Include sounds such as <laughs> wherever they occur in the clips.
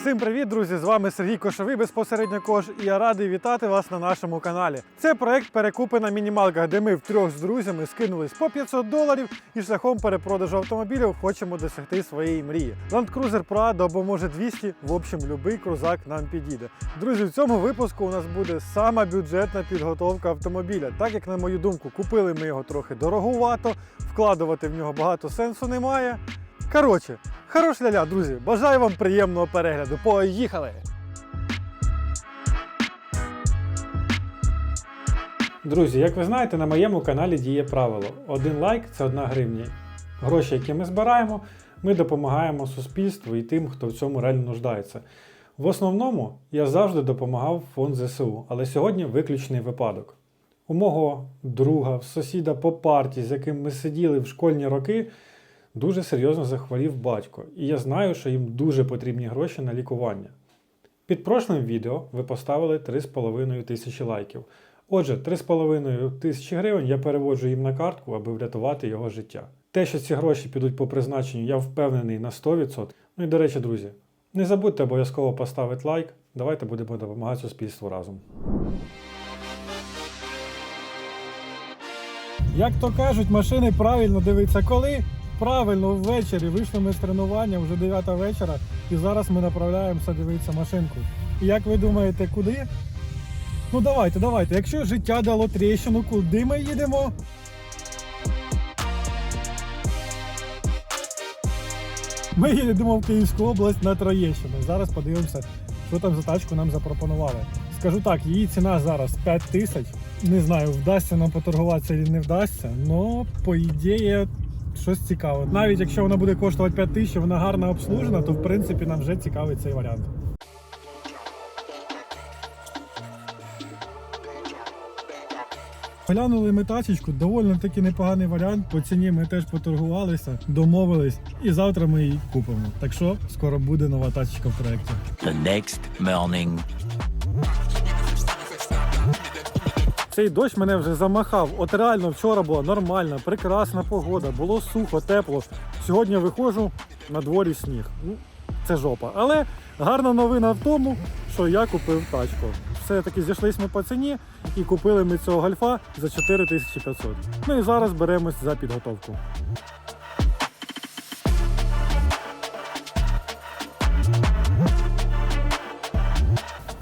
Всім привіт, друзі! З вами Сергій Кошовий, безпосередньо Кош, і я радий вітати вас на нашому каналі. Це проект перекупи на мінімалках, де ми втрьох з друзями скинулись по 500 доларів і шляхом перепродажу автомобілів хочемо досягти своєї мрії. Land Cruiser Prado або може 200, в общем, любий крузак нам підійде. Друзі, в цьому випуску у нас буде сама бюджетна підготовка автомобіля. Так як, на мою думку, купили ми його трохи дорогувато, вкладувати в нього багато сенсу немає. Коротше, хорош ля-ля, друзі. Бажаю вам приємного перегляду. Поїхали! Друзі, як ви знаєте, на моєму каналі діє правило: один лайк це одна гривня. Гроші, які ми збираємо, ми допомагаємо суспільству і тим, хто в цьому реально нуждається. В основному я завжди допомагав фонд ЗСУ, але сьогодні виключний випадок. У мого друга, сусіда по парті, з яким ми сиділи в школьні роки, дуже серйозно захворів батько, і я знаю, що їм дуже потрібні гроші на лікування. Під прошлим відео ви поставили 3,5 тисячі лайків. Отже, 3,5 тисячі гривень я переводжу їм на картку, аби врятувати його життя. Те, що ці гроші підуть по призначенню, я впевнений на 100%. Ну і до речі, друзі, не забудьте обов'язково поставити лайк. Давайте будемо допомагати суспільству разом. Як то кажуть, машини правильно дивиться коли? Правильно, ввечері вийшли ми з тренування вже 9 вечора, і зараз ми направляємося дивитися машинку. І як ви думаєте, куди? Ну давайте, давайте. Якщо життя дало тріщину, куди ми їдемо? Ми їдемо в Київську область на Троєщину. Зараз подивимося, що там за тачку нам запропонували. Скажу так, її ціна зараз 5 тисяч. Не знаю, вдасться нам поторгуватися чи не вдасться, але по ідеї щось цікаве. Навіть якщо вона буде коштувати 5 тисяч, вона гарно обслужена, то в принципі нам вже цікавий цей варіант. Глянули ми тачечку, доволі таки непоганий варіант. По ціні ми теж поторгувалися, домовились, і завтра ми її купимо. Так що скоро буде нова тачечка в проєкті. The next morning. Цей дощ мене вже замахав. От реально вчора була нормальна, прекрасна погода, було сухо, тепло. Сьогодні виходжу на дворі сніг. Ну, це жопа. Але гарна новина в тому, що я купив тачку. Все-таки зійшлись ми по ціні і купили ми цього гольфа за 4500. Ну і зараз беремось за підготовку.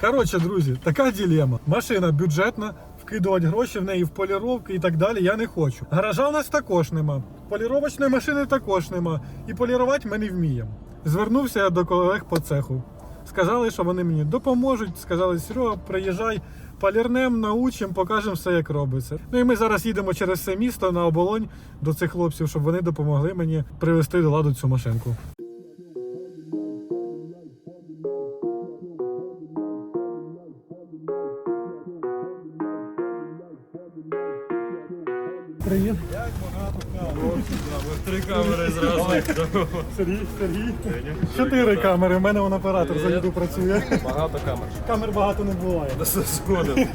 Коротше, друзі, така ділема. Машина бюджетна, вкидувати гроші в неї в поліровки і так далі я не хочу. Гаража у нас також нема. Поліровочної машини також нема. І полірувати ми не вміємо. Звернувся я до колег по цеху. Сказали, що вони мені допоможуть. Сказали, Серега, приїжджай, полірнем, научимо, покажемо все, як робиться. Ну і ми зараз їдемо через все місто на оболонь до цих хлопців, щоб вони допомогли мені привести до ладу цю машинку. Привіт. Як Три камери зразу. Сергій, Сергій. Чотири камери, у мене он оператор за їду працює. Багато камер. Камер багато не буває. Згоден.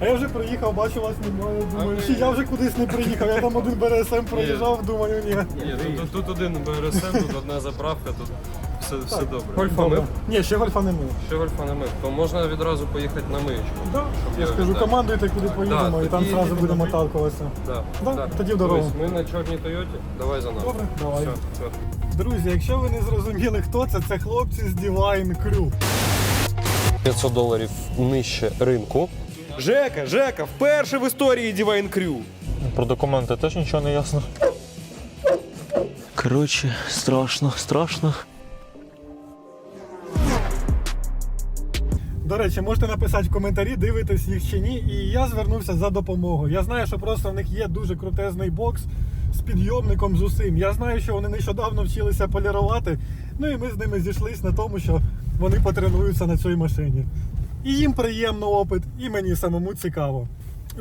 А я вже приїхав, бачу вас немає. Думаю, чи я вже кудись не приїхав. Я там один БРСМ проїжджав, думаю, ні. Ні, тут, тут один БРСМ, тут одна заправка, тут все, все добре. Гольфа мив. Ні, ще гольфа не мив. Ще гольфа не мив. То можна відразу поїхати на миючку. Да. Я я- скажу, да. командуйте, куди поїдемо, Да, і там тоді одразу їдемо будемо на- отталкуватися. Да. Да, тоді в дорогу. Тобто Ми на чорній Тойоті, давай за нами. Добре, давай. Все, все. Друзі, якщо ви не зрозуміли, хто це, це хлопці з Divine Crew. 500 доларів нижче ринку. Жека, Жека, вперше в історії Divine Crew. Про документи теж нічого не ясно. Коротше, страшно, страшно. До речі, можете написати в коментарі, дивитесь їх чи ні. І я звернувся за допомогою. Я знаю, що просто в них є дуже крутезний бокс з підйомником з усім. Я знаю, що вони нещодавно вчилися полірувати. Ну і ми з ними зійшлись на тому, що вони потренуються на цій машині. І їм приємно опит, і мені самому цікаво.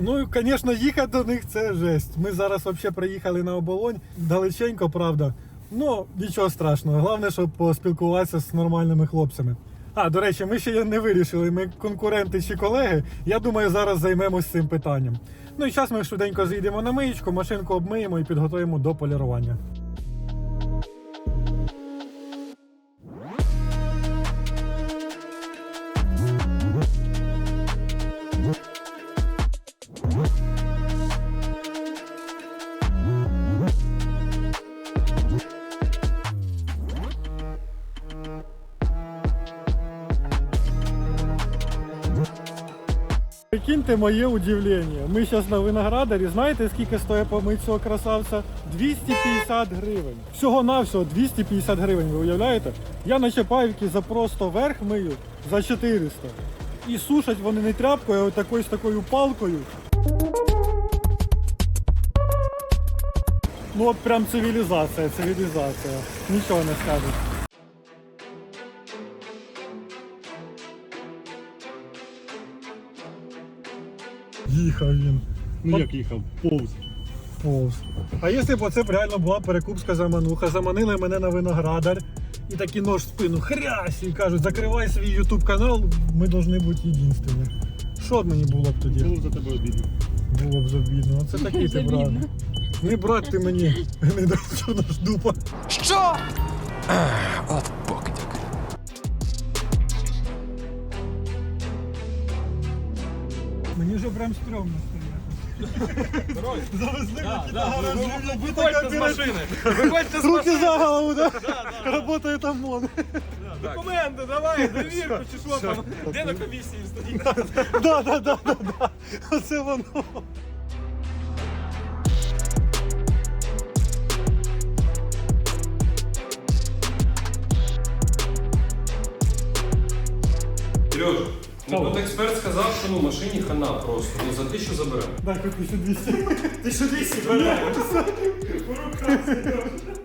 Ну, звісно, їхати до них це жесть. Ми зараз взагалі приїхали на оболонь, далеченько, правда. Ну, нічого страшного. Головне, щоб поспілкуватися з нормальними хлопцями. А, до речі, ми ще не вирішили, ми конкуренти чи колеги. Я думаю, зараз займемось цим питанням. Ну і зараз ми швиденько зійдемо на миєчку, машинку обмиємо і підготуємо до полірування. Прикиньте моє удивлення. Ми зараз на виноградарі. Знаєте, скільки стоїть помить цього красавця? 250 гривень. Всього-навсього 250 гривень, ви уявляєте? Я на Чапаївці за просто верх мию за 400. І сушать вони не тряпкою, а з такою палкою. Ну от прям цивілізація, цивілізація. Нічого не скажеш. Їхав він. Ну як їхав? Повз. Повз. А якщо б оце б реально була перекупська замануха, заманили мене на виноградар і такий нож в спину хрясь і кажуть, закривай свій ютуб канал, ми повинні бути єдинственні. Що б мені було б тоді? Було б за тебе обідно. Було б забідно. Оце <laughs> такий ти брат. Не брат ти мені, <laughs> не дай наш дупа. Мені вже прям стрьомно стояти. Завезли мене на гаражі, ви така з машини! <laughs> Виходьте з Руки за голову, да? Работает ОМОН. документи, давай, довірку чи що там. Де на комісії стоїть? Да, да, да, да, да. Оце воно. Ну машині хана просто. Ну за тисячу заберемо. Так, хоч 1200. 1200 беремо. <laughs>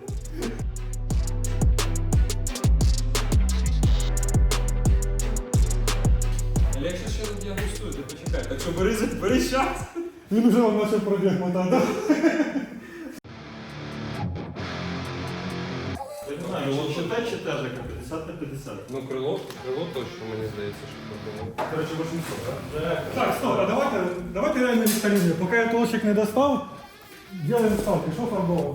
Але якщо ще задіагностую, то почекай. Так що бери, бери час. Він вже вам наче пробіг мотати. Ну крило, крило точно, мені здається, що крило. Так, стоп, а давайте, давайте реально відсталюємо. Поки я толщик не достав, делаем ставки. Що фарбовано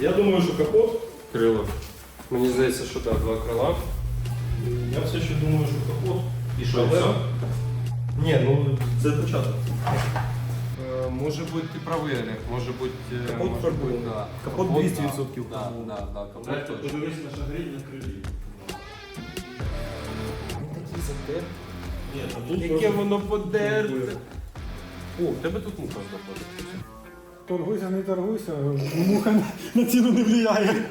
в Я думаю, що капот. Крило. Мені здається, що так, два крила. Я все ще думаю, що капот. І що, Але- все? Ні, ну це початок. Може бути, ти правий, Олег, може бути... е, Капот може фарбований. бути, да. Капот 200% Да, фарбований. да, да, капот точно. Подивись на шагрі на крилі. Ні, а тут Яке просто воно подерте. О, в тебе тут муха знаходиться. Торгуйся, не торгуйся, муха на- на ціну не впливає.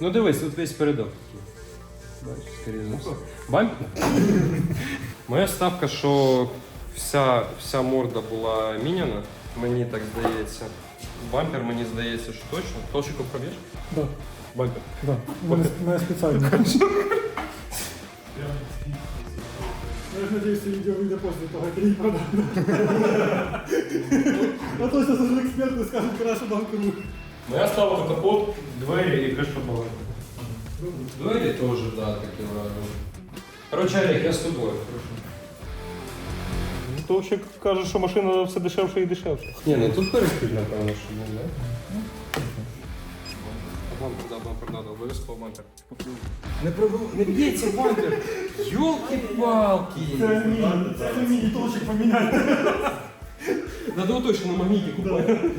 Ну дивись, тут весь передок. Бачиш, скоріше за все. Бампер? Моя ставка, що вся, вся морда була міняна, мені так здається. Бампер, мені здається, що точно. Толщиком пробіж? Да, Бампер. да. У мене, у мене спеціально. Я ж надіюсь, це відео вийде після того, як я її продам. <laughs> А то зараз вже експерти скажуть, краще дав круг. Моя ставка капот, двері і кришка багажника. Двері теж, да, такі враження. Коротше, Олег, я з тобою. То ще каже, що машина все дешевше і дешевше. Ні, ну тут перехід, напевно, що був, не? Бампер, да, бампер, да, да, обов'язково бампер. Не пробив, не б'ється бампер! Йолки-палки! Це це толщик поміняти. Надо точно на магніті купити.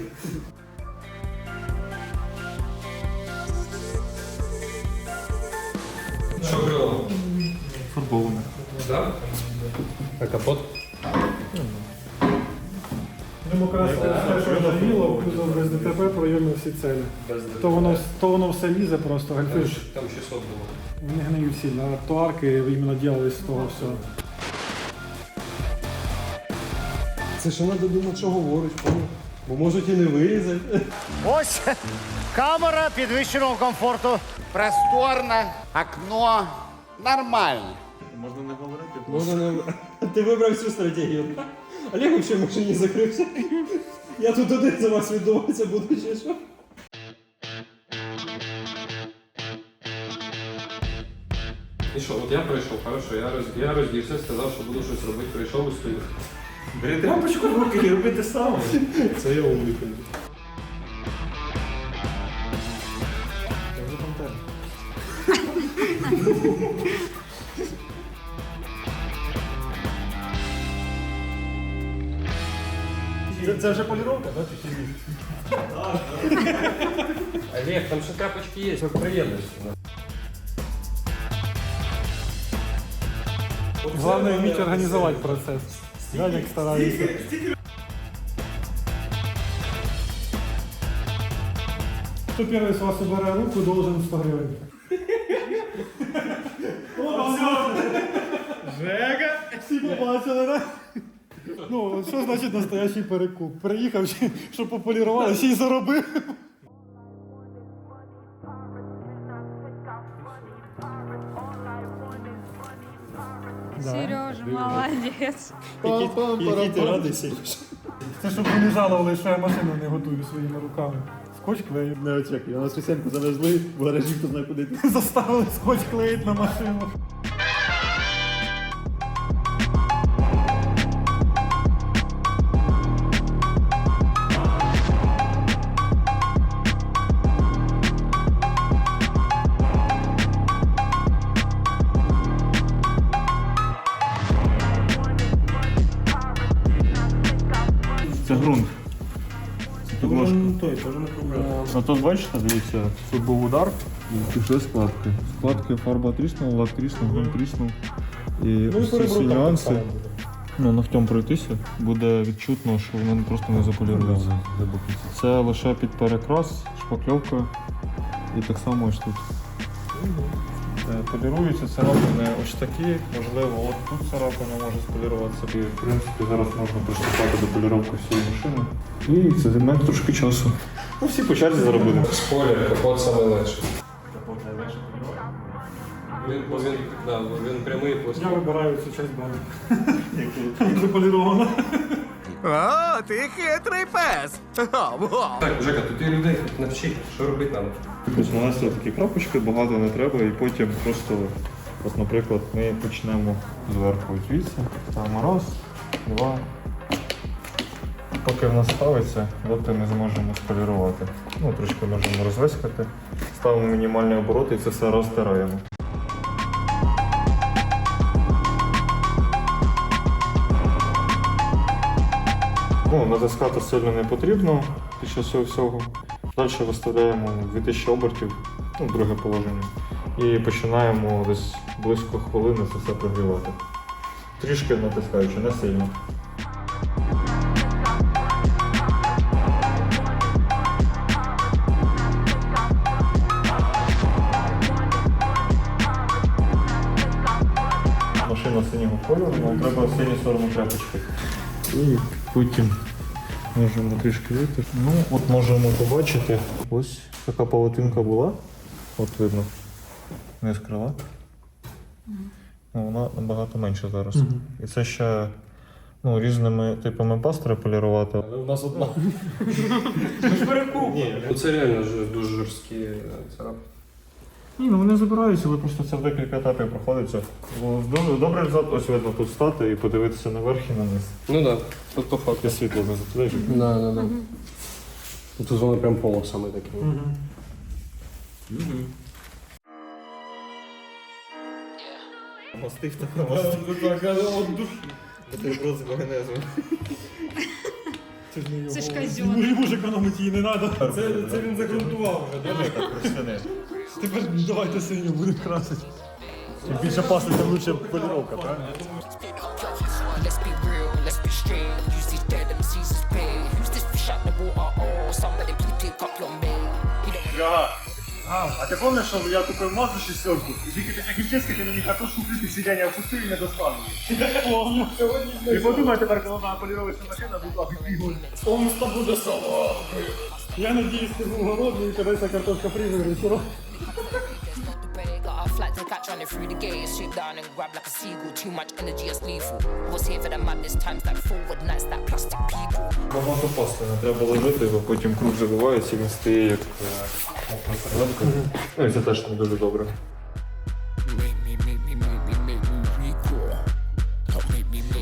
Що крило? Фарбоване. Да? А капот? Демократ те, що завіло, без ДТП пройоми всі цілі. То воно, то воно все лізе просто, Там, гальфиш. там 600 було. Не гниють сильно, а то арки іменно делались з того всього. Це ще треба думати, що говориш, понял? Бо можуть і не вирізати. Ось камера підвищеного комфорту. Просторне, окно. Нормально. Можна не... <laughs> Ти вибрав цю стратегію. Олег взагалі в машині закрився. Я тут один за вас віддуватися буду чи що? І що, от я прийшов, хорошо, я, роз, я роздівся, сказав, що буду щось робити, прийшов і стою. Бери тряпочку в руки і роби те саме. Це я умник. Це, це вже поліровка, так? Чи ні? Олег, там ще тряпочки є, це приємності. Головне вміти організувати процес. Глянь, як стараюся. Хто перший з вас убере руку, должен 100 гривень. Жека! Всі побачили, так? Ну, що значить настоящий перекуп? Приїхав, щоб пополірували, ще й заробив. Сережа, молодець. Який ти радий сидиш? Це щоб не жалували, що я машину не готую своїми руками. Скотч клею. Не очекуй, на Воскресенку завезли, в гаражі хто знає куди. Заставили скотч клеїти на машину. Ґрунт. Це той, теж не проблема. А тут бачите, дивіться, тут був удар і пішли складки. Складки фарба тріснула, лак тріснув, ґрунт тріснув. І ці всі нюанси. Ну, ногтем пройтися, буде відчутно, що воно просто не заполірується. Це лише під перекрас, шпакльовка і так само ось тут. Е, Поліруються царапини ось такі, можливо, от тут царапина може споліруватися. І в принципі зараз можна приступати до поліровки всієї машини. І це займе трошки часу. Ну, всі по черзі будемо. Спойлер, капот саме легше. Він, бо він, да, він прямий плоский. Я вибираю цю часть бану. <laughs> Як заполірована. О, ти хитрий пес. Так, Жека, тут і людей навчи, що робити нам. Ось нанести такі крапочки, багато не треба, і потім просто, от, наприклад, ми почнемо зверху звідси. Ставимо раз, два. Поки в нас ставиться, доти ми зможемо сполірувати. Ну, трошки можемо розвискати. Ставимо мінімальні обороти і це все розтираємо. Ну, натискати сильно не потрібно під час всього. Далі виставляємо 2000 обертів, ну, друге положення. І починаємо десь близько хвилини це все прогрівати. Трішки натискаючи, не сильно. Машина синього кольору, треба в синю сторону тряпочки. Потім можемо трішки витерти. Ну, от можемо побачити, ось така павутинка була. От видно. Не скрила. Ну, вона набагато менша зараз. І це ще ну, різними типами пастри полірувати. Але у нас одна. Ну, Це реально ж- дуже жорсткі е, царапини. Ні, ну вони забираються, але просто це в декілька етапів проходиться. Бо дуже добре результат, ось видно тут стати і подивитися наверх і на низ. Ну так, да, тут по факту. Таке світло не затуляєш. Да, да, да. Тут вони прям полосами такі. Мастив так мастив. Бутерброд з магнезом. Це ж козьон. Йому ж економити її не треба. Це, це він загрунтував вже, да? Тепер давайте синю будемо красити. Чим більше пасти, тим лучше поліровка, правильно? Ага. А, а ти пам'ятаєш, що я купив Мазду шістерку? І тільки ти чесно, ти мені картошку крити И опустив і не достану. І подумай тепер, коли вона поліровочна машина, будь ласка, Он Помста буде сама. Я надіюсь, ти був голодний і тебе ця картошка прийде вечором. Flight to catch running through the gate. Swoop down and grab like a seagull. Too much energy, it's lethal. Was here for the madness, times like forward nights, that plastic people. Багато пасти не треба ложити, бо потім круг забивається і він стає як е, мокра серветка. Ну і це теж не дуже добре. Me, me, me, me me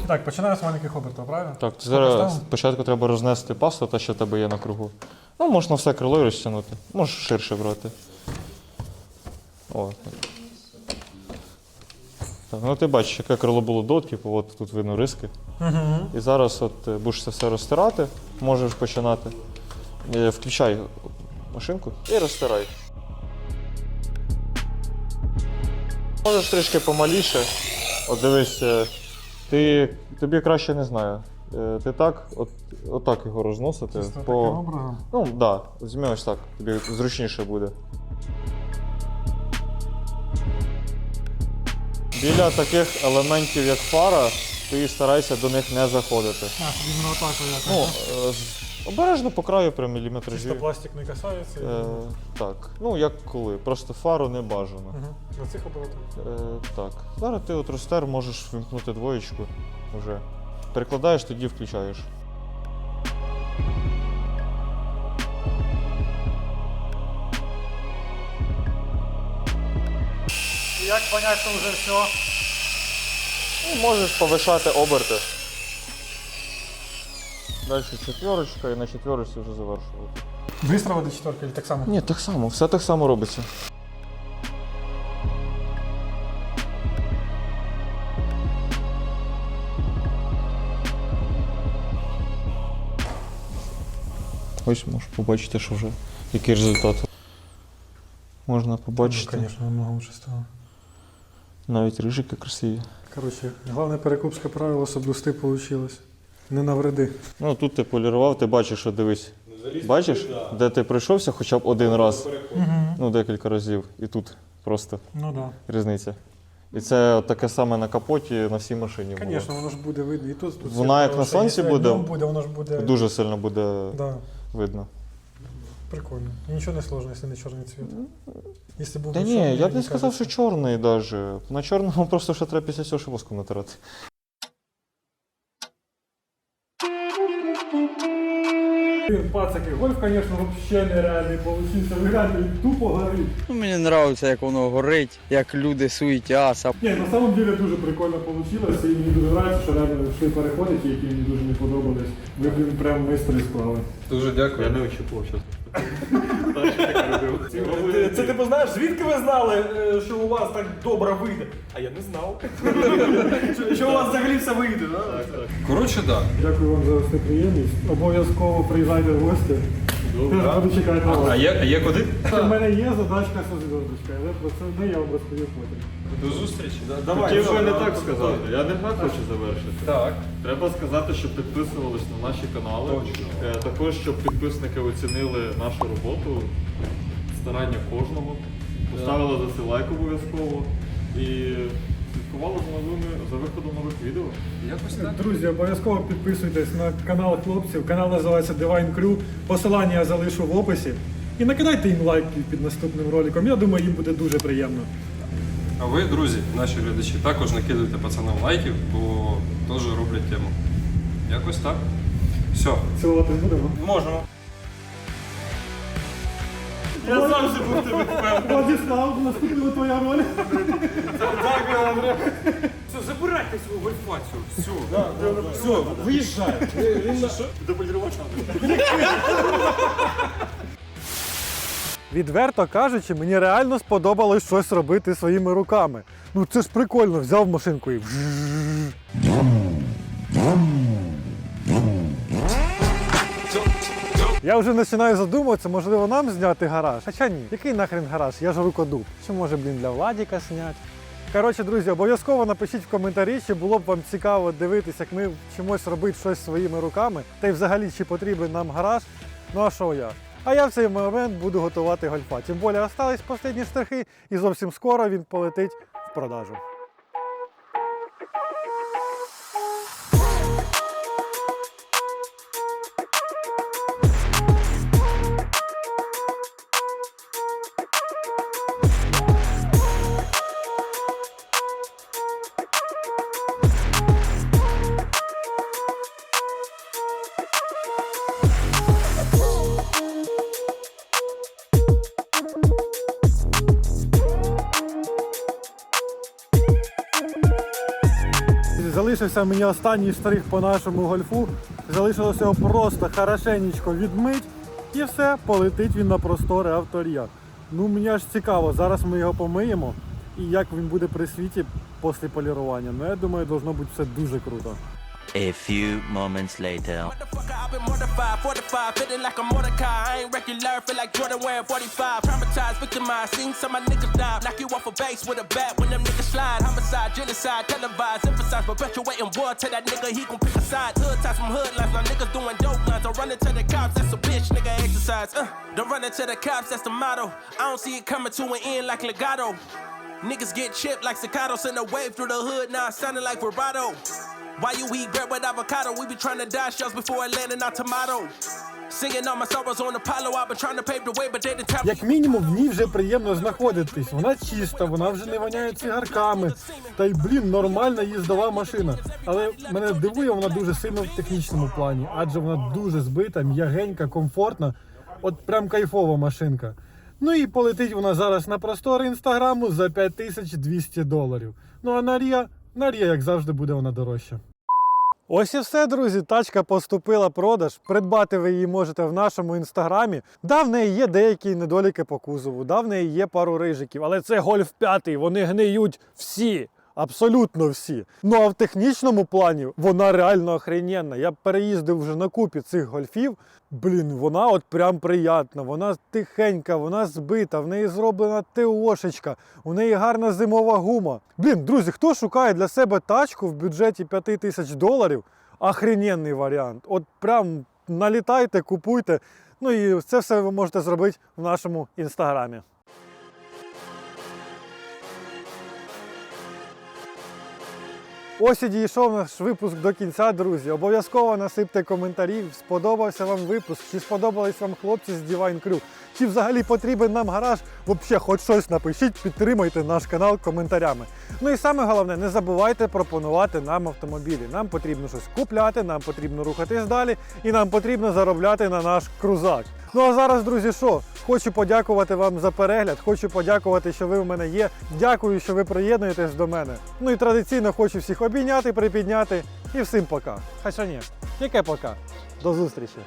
Так, починаємо з маленьких обертів, правильно? Так, Поставимо? зараз спочатку треба рознести пасту, та що в тебе є на кругу. Ну, можна все крило і розтягнути. Можеш ширше брати. О, так. Так, ну ти бачиш, яке крило було до, типу, от тут видно риски. І зараз от е, будеш це все розтирати, можеш починати. Е, Включай машинку і розтирай. Можеш трішки помаліше, От дивись, е, ти, тобі краще не знаю. Е, Ти так, от, отак його розносити. Чисто таким образом. Ну, так, да, візьми ось так, тобі зручніше буде. Біля таких елементів, як фара, ти старайся до них не заходити. А, на атаку якось. Ну, е, з- обережно по краю прям міліметражі. Чисто пластик не касається. і- Е, так, ну як коли, просто фару не бажано. Мгм. На цих оборотах. Е, так. Зараз ти от ростер можеш вимкнути двоєчку вже. Перекладаєш, тоді включаєш. Як понять, що вже все? Ну, можеш повишати оберти. Далі четверочка і на четверочці вже завершувати. Бистро до четверки, чи так само? Ні, так само, все так само робиться. Ось можеш побачити, що вже який результат. Можна побачити. Ну, звісно, намного лучше стало. Навіть рижики красиві. Коротше, головне перекупське правило соблюсти вийшло. Не навреди. Ну тут ти полірував, ти бачиш, що дивись. Бачиш, де ти пройшовся хоча б один раз, ну декілька разів, і тут просто Ну. Да. різниця. І це таке саме на капоті на всій машині. було. Звісно, воно ж буде видно. І тут, тут Вона як на сонці буде, буде, воно ж буде. Дуже сильно буде Да, видно. Прикольно. І нічого не сложно, якщо не чорний цвіт. Якщо був Та би ні, я б не мені сказав, що чорний даже. На чорному <laughs> просто ще треба після цього воском натирати. Блін, Пацаки, гольф, звісно, взагалі нереальний получився. Ви гляньте, він тупо горить. Ну, мені подобається, як воно горить, як люди суетяться. Ні, на самом деле дуже прикольно вийшло, і мені дуже подобається, що реально йшли переходики, які мені дуже не подобались. Ви, блін, прям майстри склали. Дуже дякую. не очікував, що. Це ти знаєш, звідки ви знали, е, що у вас так добре вийде? А я не знав. Що- Що у вас взагалі все вийде, да? Коротше, так. Да. Дякую вам за гостеприємність. Обов'язково приїжджайте в гості. Теж буду чекати на вас. А є, а є куди? У мене є задачка з зв'язочкою, але про це не я вам розповів потім. До зустрічі. Давай. Хотів би не так сказати. Я не так хочу завершити. Так. Треба сказати, щоб підписувались на наші канали. Точно. Е, Також, щоб підписники оцінили нашу роботу, старання кожного, поставили за це лайк обов'язково і слідкували за новими за виходом нових відео. Якось так. Друзі, обов'язково підписуйтесь на канал хлопців. Канал називається Divine Crew. Посилання я залишу в описі. І накидайте їм лайків під наступним роликом. Я думаю, їм буде дуже приємно. А ви, друзі, наші глядачі, також накидуйте пацанам лайків, бо теж роблять тему. Якось так. Все. Цілувати будемо. Можемо. Я завжди був тебе впевнений. Владислав, наступна твоя роль. Дякую, Андрій. Все, забирайте свою гольфацію. Все. Все, виїжджай. Відверто кажучи, мені реально сподобалось щось робити своїми руками. Ну це ж прикольно, взяв машинку і. Я вже починаю задумуватися, можливо, нам зняти гараж. Хоча ні, який нахрен гараж? Я ж рукодуб. Чи може, блін, для Владіка зняти? Коротше, друзі, обов'язково напишіть в коментарі, чи було б вам цікаво дивитися, як ми вчимось робити щось своїми руками, та й взагалі чи потрібен нам гараж. Ну а що я? А я в цей момент буду готувати гольфа. Тим більше остались останні штрихи, і зовсім скоро він полетить в продажу. Залишився мені останній штрих по нашому гольфу. Залишилося його просто хорошенечко відмить і все, полетить він на простори авторія. Ну мені аж цікаво, зараз ми його помиємо і як він буде при світі після полірування. Ну я думаю, должно бути все дуже круто. A few moments later. been mortified, fortified, feeling like a Mordecai. I ain't regular, feel like Jordan wearing 45. Traumatized, victimized, seen some my niggas die. Knock you off a base with a bat when them niggas slide. Homicide, genocide, televised, emphasize, perpetuating war. Tell that nigga he gon' pick a side. Hood ties from hood lines, now niggas doing dope lines. Don't run into the cops, that's a bitch, nigga exercise. Uh, don't run into the cops, that's the motto. I don't see it coming to an end like legato. Niggas get chipped like staccato, send a wave through the hood, now it's sounding like vibrato. Why you eat bread with avocado? We be trying to die shells before it our tomato. Як мінімум, в ній вже приємно знаходитись. Вона чиста, вона вже не воняє цигарками. Та й блін, нормальна їздова машина. Але мене дивує вона дуже сильно в технічному плані, адже вона дуже збита, м'ягенька, комфортна. От прям кайфова машинка. Ну і полетить вона зараз на простори інстаграму за 5200 доларів. Ну а на Рія, на Рія, як завжди, буде вона дорожча. Ось і все, друзі. Тачка поступила продаж. Придбати ви її можете в нашому інстаграмі. Да, в неї є деякі недоліки по кузову, да, в неї є пару рижиків, але це гольф 5, вони гниють всі. Абсолютно всі. Ну а в технічному плані вона реально охрененна. Я переїздив вже на купі цих гольфів. Блін, вона от прям приятна, вона тихенька, вона збита, в неї зроблена ТОшечка, у неї гарна зимова гума. Блін, друзі, хто шукає для себе тачку в бюджеті 5 тисяч доларів? Охрененний варіант. От прям налітайте, купуйте. Ну і це все ви можете зробити в нашому інстаграмі. Ось і дійшов наш випуск до кінця, друзі. Обов'язково насипте коментарі, сподобався вам випуск, чи сподобались вам хлопці з Divine Crew, чи взагалі потрібен нам гараж. Взагалі, хоч щось напишіть, підтримайте наш канал коментарями. Ну і саме головне, не забувайте пропонувати нам автомобілі. Нам потрібно щось купляти, нам потрібно рухатись далі, і нам потрібно заробляти на наш крузак. Ну а зараз, друзі, що? Хочу подякувати вам за перегляд, хочу подякувати, що ви в мене є. Дякую, що ви приєднуєтесь до мене. Ну і традиційно хочу всіх обійняти, припідняти. І всім пока. Хоча ні, яке пока. До зустрічі.